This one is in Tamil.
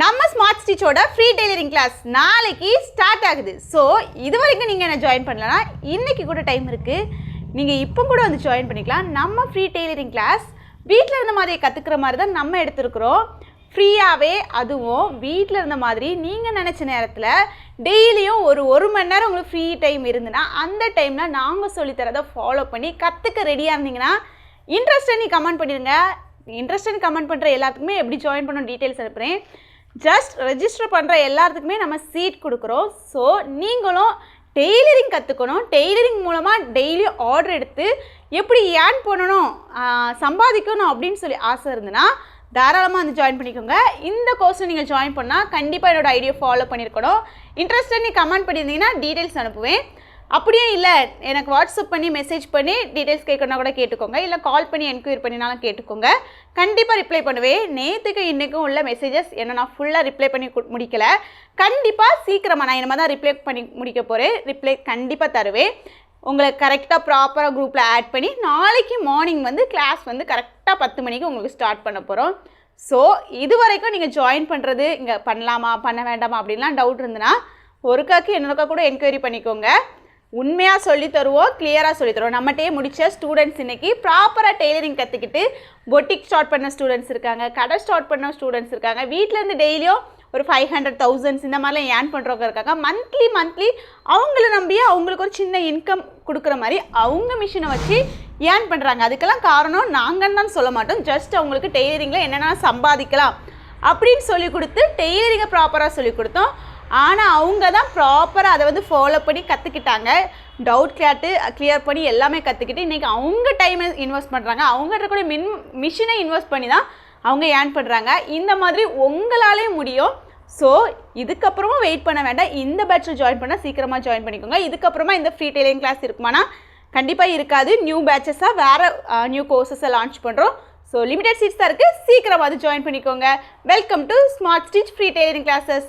நம்ம ஸ்மார்ட் ஸ்டிச்சோட ஃப்ரீ டெய்லரிங் கிளாஸ் நாளைக்கு ஸ்டார்ட் ஆகுது. ஸோ இது வரைக்கும் நீங்கள் என்ன ஜாயின் பண்ணலன்னா இன்னைக்கு கூட டைம் இருக்குது நீங்கள் இப்போ கூட வந்து ஜாயின் பண்ணிக்கலாம். நம்ம ஃப்ரீ டெய்லரிங் கிளாஸ் வீட்டில் இருந்த மாதிரி கற்றுக்கிற மாதிரி தான் நம்ம எடுத்துருக்குறோம். ஃப்ரீயாகவே அதுவும் வீட்டில் இருந்த மாதிரி நீங்கள் நினச்ச நேரத்தில் டெய்லியும் ஒரு ஒரு மணி நேரம் உங்களுக்கு ஃப்ரீ டைம் இருந்துன்னா அந்த டைமில் நாங்கள் சொல்லித்தரதை ஃபாலோ பண்ணி கற்றுக்க ரெடியாக இருந்தீங்கன்னா இன்ட்ரெஸ்ட்டை நீ கமெண்ட் பண்ணிடுங்க இன்ட்ரெஸ்ட் கமெண்ட் பண்ணுற எல்லாத்துக்குமே எப்படி ஜாயின் பண்ணணும் டீட்டெயில்ஸ் அனுப்புகிறேன் ஜஸ்ட் ரெஜிஸ்டர் பண்ணுற எல்லாத்துக்குமே நம்ம சீட் கொடுக்குறோம். ஸோ நீங்களும் டெய்லரிங் கற்றுக்கணும் டெய்லரிங் மூலமாக டெய்லி ஆர்டர் எடுத்து எப்படி ஏர்ன் பண்ணணும் சம்பாதிக்கணும் அப்படின்னு சொல்லி ஆசை இருந்ததுன்னா தாராளமாக வந்து ஜாயின் பண்ணிக்கோங்க. இந்த கோர்ஸை நீங்கள் ஜாயின் பண்ணால் கண்டிப்பாக என்னோடய ஐடியா ஃபாலோ பண்ணியிருக்கணும் இன்ட்ரெஸ்ட்டை நீ கமெண்ட் பண்ணியிருந்தீங்கன்னா டீட்டெயில்ஸ் அனுப்புவேன். அப்படியே இல்லை. எனக்கு வாட்ஸ்அப் பண்ணி மெசேஜ் பண்ணி டீட்டெயில்ஸ் கேட்கணுன்னா கூட கேட்டுக்கோங்க. இல்லை கால் பண்ணி என்கொயரி பண்ணினாலும் கேட்டுக்கோங்க. கண்டிப்பாக ரிப்ளை பண்ணுவேன். நேற்றுக்கு இன்றைக்கும் உள்ள மெசேஜஸ் என்ன நான் ஃபுல்லாக ரிப்ளை பண்ணி முடிக்கல. கண்டிப்பாக சீக்கிரமாக நான் இனிமேல் தான் ரிப்ளை பண்ணி முடிக்க போகிறேன் ரிப்ளை கண்டிப்பாக தருவேன். உங்களை கரெக்டாக ப்ராப்பராக குரூப்பில் ஆட் பண்ணி நாளைக்கு மார்னிங் வந்து கிளாஸ் வந்து கரெக்டாக பத்து மணிக்கு உங்களுக்கு ஸ்டார்ட் பண்ண போகிறோம் ஸோ இது வரைக்கும் நீங்கள் ஜாயின் பண்ணுறது இங்கே பண்ணலாமா பண்ண வேண்டாமா அப்படின்லாம் டவுட் இருந்துன்னா ஒருக்காக்கு என்னொருக்கா கூட என்கொயரி பண்ணிக்கோங்க. உண்மையாக சொல்லி தருவோம் கிளியராக சொல்லி தருவோம் நம்மகிட்டயே முடித்த ஸ்டூடெண்ட்ஸ் இன்றைக்கி ப்ராப்பராக டெய்லரிங் கற்றுக்கிட்டு பொட்டிக் ஸ்டார்ட் பண்ண ஸ்டூடெண்ட்ஸ் இருக்காங்க கடை ஸ்டார்ட் பண்ண ஸ்டூடெண்ட்ஸ் இருக்காங்க. வீட்டிலேருந்து டெய்லியும் ஒரு ஃபைவ் ஹண்ட்ரட் தௌசண்ட்ஸ் இந்த மாதிரிலாம் ஏர்ன் பண்ணுறவங்க இருக்காங்க. மந்த்லி மந்த்லி அவங்கள நம்பியே அவங்களுக்கு ஒரு சின்ன இன்கம் கொடுக்குற மாதிரி அவங்க மிஷினை வச்சு ஏர்ன் பண்ணுறாங்க அதுக்கெல்லாம் காரணம் நாங்கள் தான் சொல்ல மாட்டோம். ஜஸ்ட் அவங்களுக்கு டெய்லரிங்கில் என்னென்ன சம்பாதிக்கலாம் அப்படின்னு சொல்லி கொடுத்து டெய்லரிங்கை ப்ராப்பராக சொல்லி கொடுத்தோம். ஆனால் அவங்க தான் ப்ராப்பராக அதை வந்து ஃபாலோ பண்ணி கற்றுக்கிட்டாங்க டவுட் கேட்டு கிளியர் பண்ணி எல்லாமே கற்றுக்கிட்டு இன்றைக்கி அவங்க டைமை இன்வெஸ்ட் பண்ணுறாங்க அவங்ககிட்ட கூட மின் மிஷினை இன்வெஸ்ட் பண்ணி தான் அவங்க ஏர்ன் பண்ணுறாங்க இந்த மாதிரி உங்களாலே முடியும். ஸோ இதுக்கப்புறமா வெயிட் பண்ண வேண்டாம். இந்த பேட்சில் ஜாயின் பண்ணால் சீக்கிரமாக ஜாயின் பண்ணிக்கோங்க. இதுக்கப்புறமா இந்த ஃப்ரீ டெய்லரிங் கிளாஸ் இருக்குமானா கண்டிப்பாக இருக்காது. நியூ பேட்சஸாக வேறு நியூ கோர்சஸை லான்ச் பண்ணுறோம் ஸோ லிமிடெட் சீட்ஸ் தான் இருக்குது சீக்கிரமாக அது ஜாயின் பண்ணிக்கோங்க. Welcome to smart stitch free tailoring classes